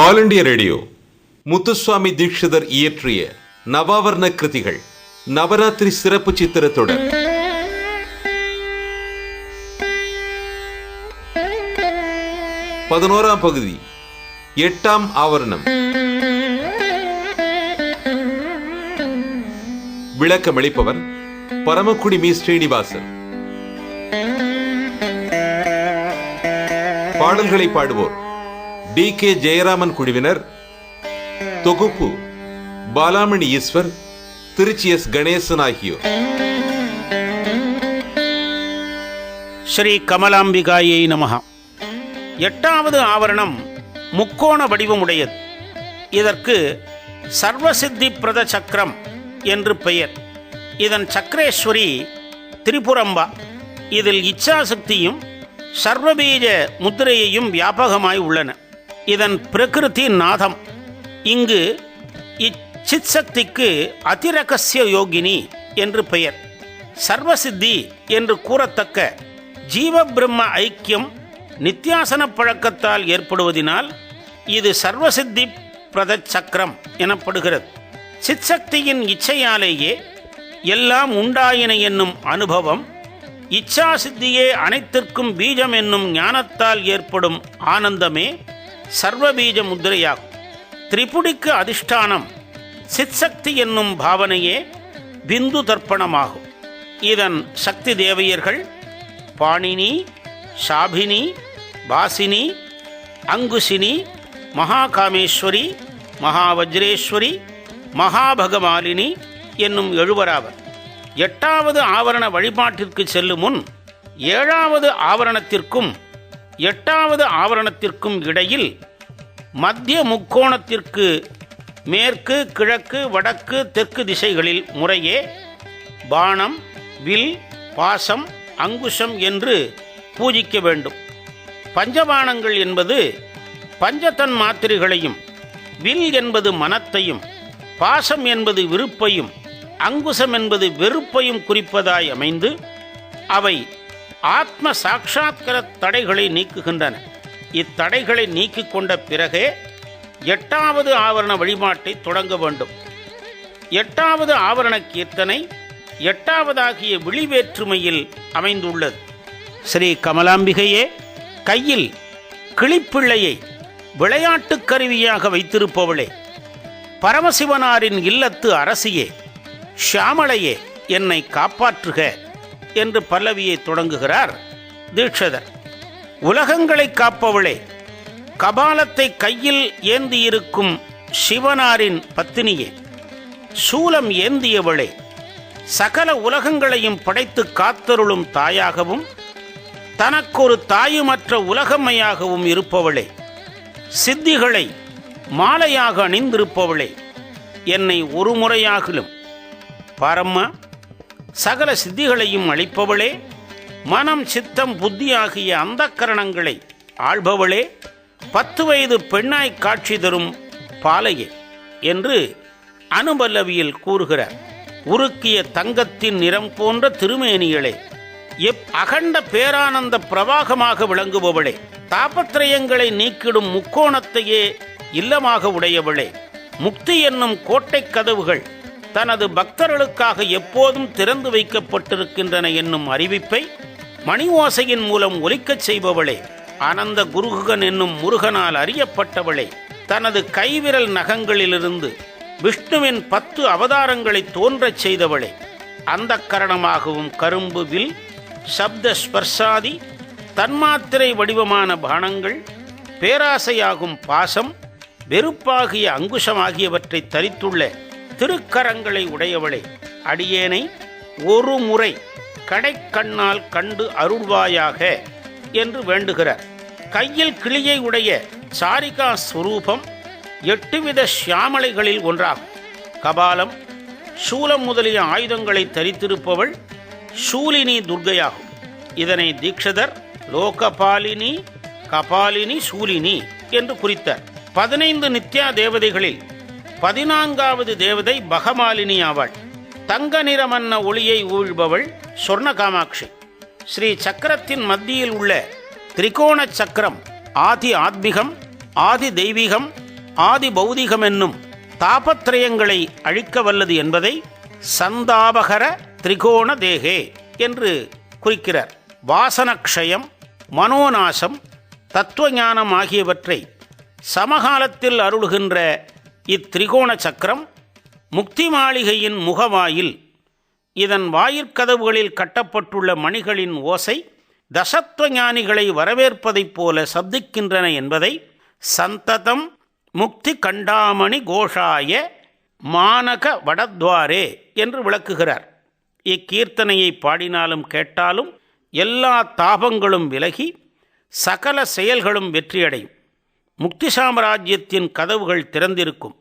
All India radio. Muthuswami Dikshitar இயற்றிய நவாவர்ண கிருதிகள் நவராத்திரி சிறப்பு சித்திரத்துடன் பதினோராம் பகுதி எட்டாம் ஆவரணம். விளக்கமளிப்பவர் பரமக்குடி மீ. ஸ்ரீனிவாசன். பாடல்களை பாடுவோர் டி கே ஜெயராமன் குழுவினர் தொகுப்பு பாலாமணி ஈஸ்வர் திருச்சி எஸ் கணேசன் ஆகியோர். ஸ்ரீ கமலாம்பிகாயை நமகா எட்டாவது ஆவரணம் முக்கோண வடிவமுடையது. இதற்கு சர்வசித்தி பிரத சக்கரம் என்று பெயர். இதன் சக்கரேஸ்வரி திரிபுரம்பா. இதில் இச்சாசக்தியும் சர்வபீஜ முத்திரையையும் வியாபகமாய் உள்ளன. இதன் பிரகிருதி நாதம். இங்கு இச்சித்சக்திக்கு அதிரகசிய யோகினி என்று பெயர். சர்வசித்தி என்று கூறத்தக்க ஜீவ பிரம்ம ஐக்கியம் நித்தியாசன பழக்கத்தால் ஏற்படுவதினால் இது சர்வசித்தி பிரத சக்கரம் எனப்படுகிறது. சித்சக்தியின் இச்சையாலேயே எல்லாம் உண்டாயின என்னும் அனுபவம் இச்சாசித்தியே அனைத்திற்கும் பீஜம் என்னும் ஞானத்தால் ஏற்படும் ஆனந்தமே சர்வபீஜ முத்திரையாகும். திரிபுடிக்கு அதிஷ்டானம் சித்சக்தி என்னும் பாவனையே பிந்து தர்ப்பணமாகும். இதன் சக்தி தேவையர்கள் பாணினி சாபினி பாசினி அங்குசினி மகாகாமேஸ்வரி மகாவஜ்ரேஸ்வரி மகாபகமாலினி என்னும் எழுவராவர். எட்டாவது ஆவரண வழிபாட்டிற்கு செல்லும் முன் ஏழாவது ஆவரணத்திற்கும் எட்டாவது ஆவரணத்திற்கும் இடையில் மத்திய முக்கோணத்திற்கு மேற்கு கிழக்கு வடக்கு தெற்கு திசைகளில் முறையே பானம் வில் பாசம் அங்குஷம் என்று பூஜிக்க வேண்டும். பஞ்சபானங்கள் என்பது பஞ்சதன் மாத்திரைகளையும் வில் என்பது மனத்தையும் பாசம் என்பது விருப்பையும் அங்குசம் என்பது வெறுப்பையும் குறிப்பதாய் அமைந்து அவை ஆத்ம சாட்சாத்கர தடைகளை நீக்குகின்றன. இத்தடைகளை நீக்கிக் கொண்ட பிறகே எட்டாவது ஆவரண வழிபாட்டை தொடங்க வேண்டும். எட்டாவது ஆவரண கீர்த்தனை எட்டாவதாகிய விழிவேற்றுமையில் அமைந்துள்ளது. ஸ்ரீ கமலாம்பிகையே கையில் கிளிப்பிள்ளையை விளையாட்டுக் கருவியாக வைத்திருப்பவளே பரமசிவனாரின் இல்லத்து அரசியே ஷியாமளையே என்னை காப்பாற்றுக. என்று பல்லவியை தொடங்குகிறார் தீட்சதர். உலகங்களை காப்பவளே கபாலத்தை கையில் ஏந்தியிருக்கும் சிவனாரின் பத்தினியே சூலம் ஏந்தியவளே சகல உலகங்களையும் படைத்து காத்தருளும் தாயாகவும் தனக்கொரு தாயுமற்ற உலகம்மையாகவும் இருப்பவளே சித்திகளை மாலையாக அணிந்திருப்பவளே என்னை ஒரு முறையாகிலும் பாரம்மா சகல சித்திகளையும் அளிப்பவளே மனம் சித்தம் புத்தி ஆகிய அந்த கரணங்களை ஆள்பவளே பத்து வயது பெண்ணாய் காட்சி தரும் பாலையே என்று அனுபல்லவியில் கூறுகிறார். உருக்கிய தங்கத்தின் நிறம் போன்ற திருமேனிகளே எப் அகண்ட பேரானந்த பிரவாகமாக விளங்குபவளே தாபத்திரயங்களை நீக்கிடும் முக்கோணத்தையே இல்லமாக உடையவளே முக்தி என்னும் கோட்டைக் கதவுகள் தனது பக்தர்களுக்காக எப்போதும் திறந்து வைக்கப்பட்டிருக்கின்றன என்னும் அறிவிப்பை மணி ஓசையின் மூலம் ஒலிக்கச் செய்பவளே ஆனந்த குருகுகன் என்னும் முருகனால் அறியப்பட்டவளே தனது கைவிரல் நகங்களிலிருந்து விஷ்ணுவின் பத்து அவதாரங்களை தோன்றச் செய்தவளே. அந்த கரணமாகவும் கரும்பு வில் சப்த ஸ்பர்சாதி தன்மாத்திரை வடிவமான பானங்கள் பேராசையாகும் பாசம் வெறுப்பாகிய அங்குஷம் ஆகியவற்றை தரித்துள்ள திருக்கரங்களை உடையவளே. அடியேனை ஒரு முறை கடைக்கண்ணால் கண்டு அருள்வாயாக என்று வேண்டுகிறார். கையில் கிளியை உடைய சாரிகா ஸ்வரூபம் எட்டுவித ஷியாமலைகளில் ஒன்றாகும். கபாலம் சூலம் முதலிய ஆயுதங்களை தரித்திருப்பவள் சூலினி துர்கையாகும். இதனை தீக்ஷதர் லோகபாலினி கபாலினி சூலினி என்று குறித்தார். பதினைந்து நித்யா தேவதைகளில் பதினான்காவது தேவதை பகமாலினி ஆவாள் தங்க நிறமன்ன ஒளியை ஊழ்பவள் சொர்ண காமாட்சி ஸ்ரீ சக்கரத்தின் மத்தியில் உள்ள திரிகோண சக்கரம் ஆதி ஆத்மிகம் ஆதி தெய்வீகம் ஆதி பௌதிகமென்னும் தாபத்ரயங்களை அழிக்க வல்லது என்பதை சந்தாபகர திரிகோண தேகே என்று குறிக்கிறார். வாசனக்ஷயம் மனோநாசம் தத்துவஞானம் ஆகியவற்றை சமகாலத்தில் அருள்கின்ற இத்திரிகோண சக்கரம் முக்தி மாளிகையின் முகவாயில் இதன் வாயிற்கதவுகளில் கட்டப்பட்டுள்ள மணிகளின் ஓசை தசத்துவ ஞானிகளை வரவேற்பதைப் போல சப்திக்கின்றன என்பதை சந்ததம் முக்தி கண்டாமணி கோஷாய மானக வடத்வாரே என்று விளக்குகிறார். இக்கீர்த்தனையை பாடினாலும் கேட்டாலும் எல்லா தாபங்களும் விலகி சகல செயல்களும் வெற்றியடையும். முக்தி சாம்ராஜ்யத்தின் கதவுகள் திறந்திருக்கும்.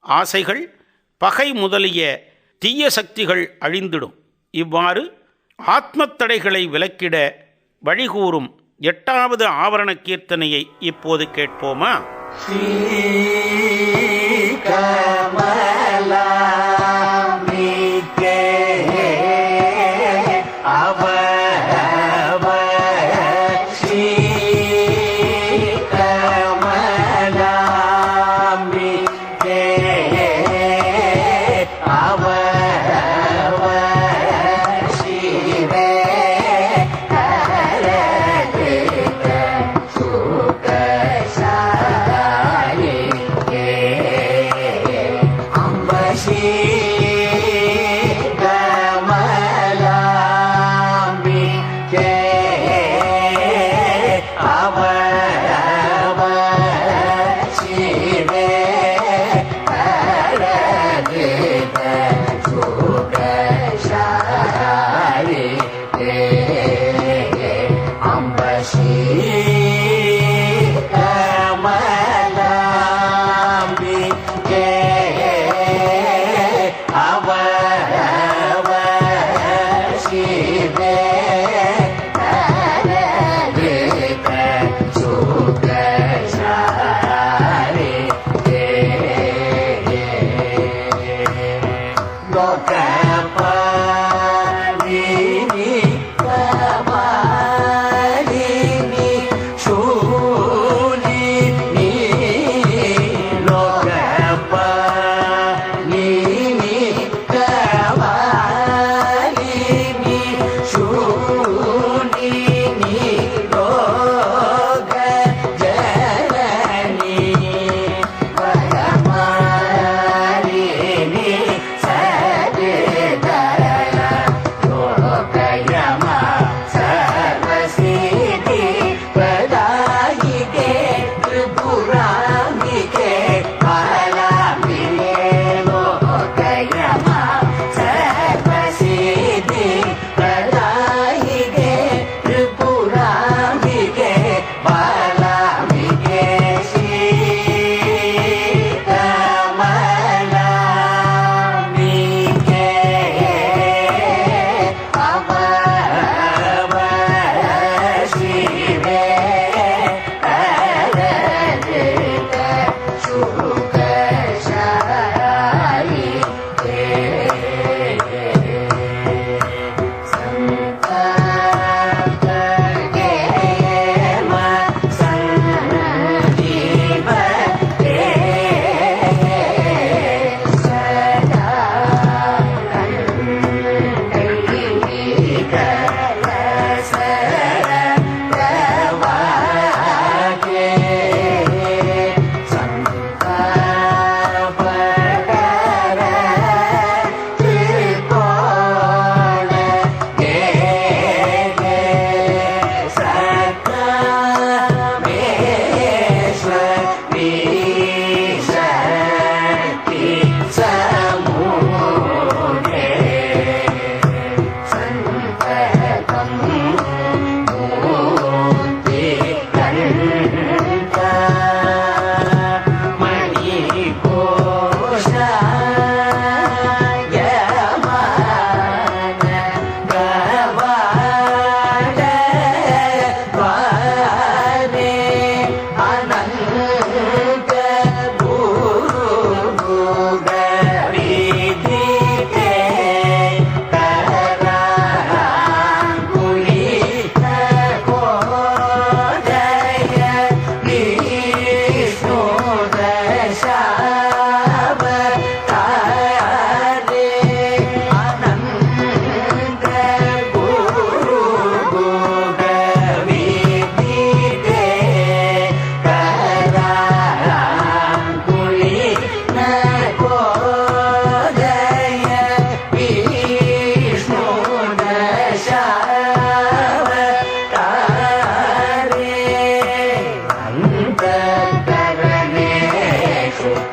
ஆசைகள் பகை முதலிய தீய சக்திகள் அழிந்திடும். இவ்வாறு ஆத்மத்தடைகளை விலக்கிட வழிகூறும் எட்டாவது ஆவரண கீர்த்தனையை இப்போது கேட்போமா?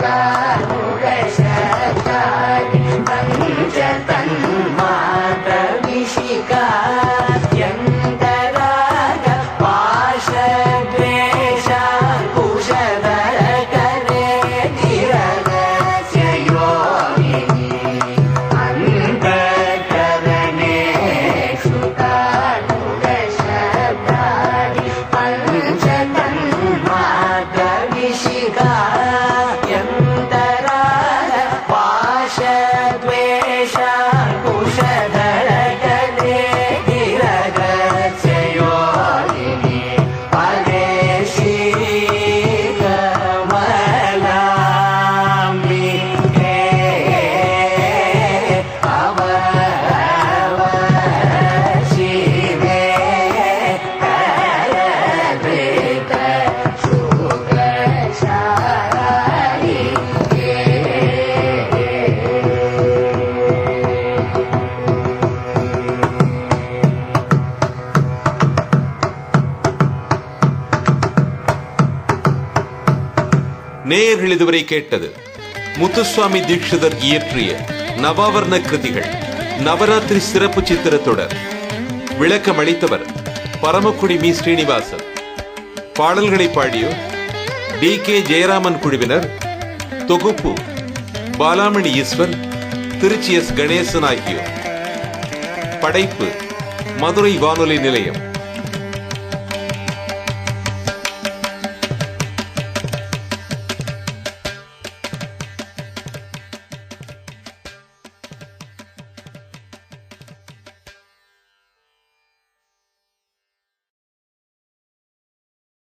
Bye. நேயர்கள் இதுவரை கேட்டது முத்துசுவாமி தீட்சிதர் இயற்றிய நவாவர்ண கிருதிகள். நவராத்திரி சிறப்பு சித்திர தொடர் விளக்கம் அளித்தவர் பரமக்குடி மீ. ஸ்ரீனிவாசன். பாடல்களை பாடியோர் டி. கே. ஜெயராமன் குழுவினர் தொகுப்பு பாலாமணி ஈஸ்வர் திருச்சி எஸ். கணேசன் ஆகியோர். படைப்பு மதுரை வானொலி நிலையம்.